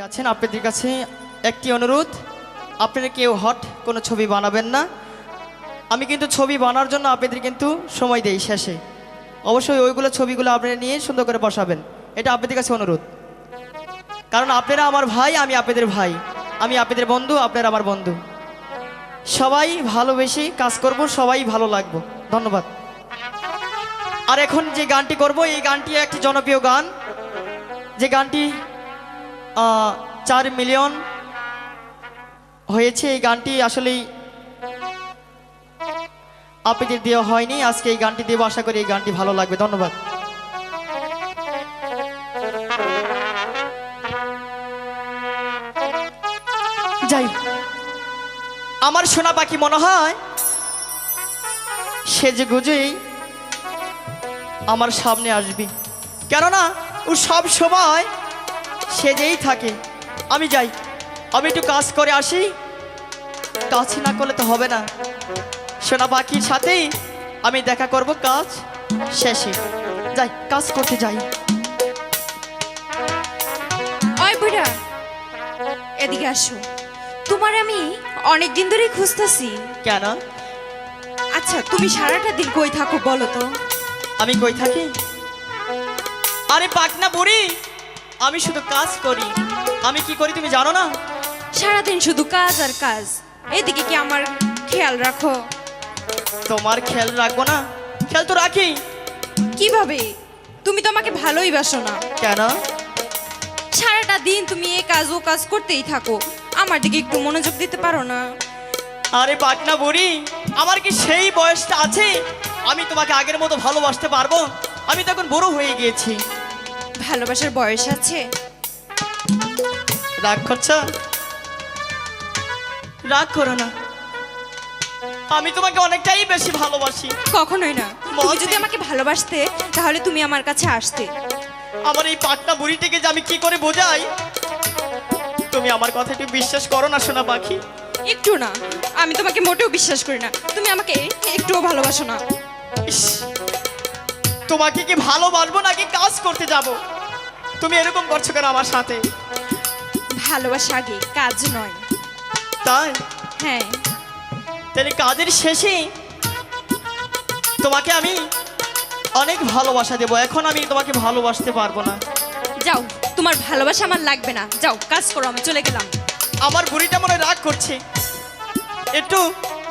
আছেন, আপনাদের কাছে একটি অনুরোধ। আপনারা কেউ হট কোনো ছবি বানাবেন না। আমি কিন্তু ছবি বানার জন্য আপনাদের কিন্তু সময় দেই শেষে। অবশ্যই ওইগুলো ছবিগুলো আপনারা নিয়ে সুন্দর করে বসাবেন। এটা আপনাদের কাছে অনুরোধ। কারণ আপনারা আমার ভাই, আমি আপনাদের ভাই। আমি আপনাদের বন্ধু, আপনারা আমার বন্ধু। সবাই ভালোবেসে কাজ করব, সবাই ভালো লাগবো। ধন্যবাদ। আর এখন যে গানটি করব, এই গানটি একটি জনপ্রিয় গান। যে গানটি চার মিলিয়ন হয়েছে। এই গানটি আসলেই আপনাদের দেওয়া হয়নি। আজকে এই গানটি দেবো। আশা করি এই গানটি ভালো লাগবে। ধন্যবাদ। যাই আমার সোনা পাখি মনে হয় সেজে গুজেই আমার সামনে আসবি। কেননা ও সব সময় সেজেই থাকে। আমি যাই। আমি একটু কাজ করে আসি। কাজ না করলে তো হবে না। সোনা পাখির সাথেই আমি দেখা করব কাজ শেষে। যাই কাজ করতে যাই। বুড়া এদিকে আসো। তোমার আমি অনেক দিন ধরেই খুঁজতেছি। কেন? আচ্ছা তুমি সারাটা দিন কই থাকো বলো তো। আমি কই থাকি? আরে পাকনা বুড়ি! আমি শুধু কাজ করি। আমি কি করি তুমি জানো না? সারাদিন শুধু কাজ আর কাজ। এদিকে কি আমার খেয়াল রাখো? তোমার খেয়াল রাখব না? খেয়াল তো রাখি। কীভাবে? তুমি তো আমাকে ভালোই বাসো না। কেন? সারাটা দিন তুমি এ কাজ ও কাজ করতেই থাকো। আমার দিকে একটু মনোযোগ দিতে পারো না। আরে পাটনা বুড়ি আমার কি সেই বয়সটা আছে? আমি তোমাকে আগের মতো ভালোবাসতে পারব? আমি তখন বড় হয়ে গিয়েছি। ভালোবাসার বয়স আছে? রাগ করছ? রাগ করো না। আমি তোমাকে অনেকটাই বেশি ভালোবাসি। কখনোই না। তুমি যদি আমাকে ভালোবাসতে তাহলে তুমি আমার কাছে আসতে। আমার এই পাটনা বুড়িটিকে যে আমি কি করে বোঝাই? তুমি আমার কথা একটু বিশ্বাস করো না সোনা পাখি। একটু না। আমি তোমাকে মোটেও বিশ্বাস করি না। তুমি আমাকে একটুও ভালোবাসো না। ইস, তোমাকে কি ভালোবাসবো? করতে যাব। তুমি এরকম করছ কেন আমার সাথে? ভালোবাসা আগে কাজ নয়। তাই? হ্যাঁ। তাহলে কাজের শেষে তোমাকে আমি অনেক ভালোবাসা দেবো। এখন আমি তোমাকে ভালোবাসতে পারব না। যাও তোমার ভালোবাসা আমার লাগবে না। যাও কাজ করো আমি চলে গেলাম। আমার বুড়িটা মনে হয় রাগ করছে। একটু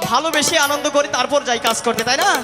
ভালোবেসে আনন্দ করে তারপর যাই কাজ করতে তাই না?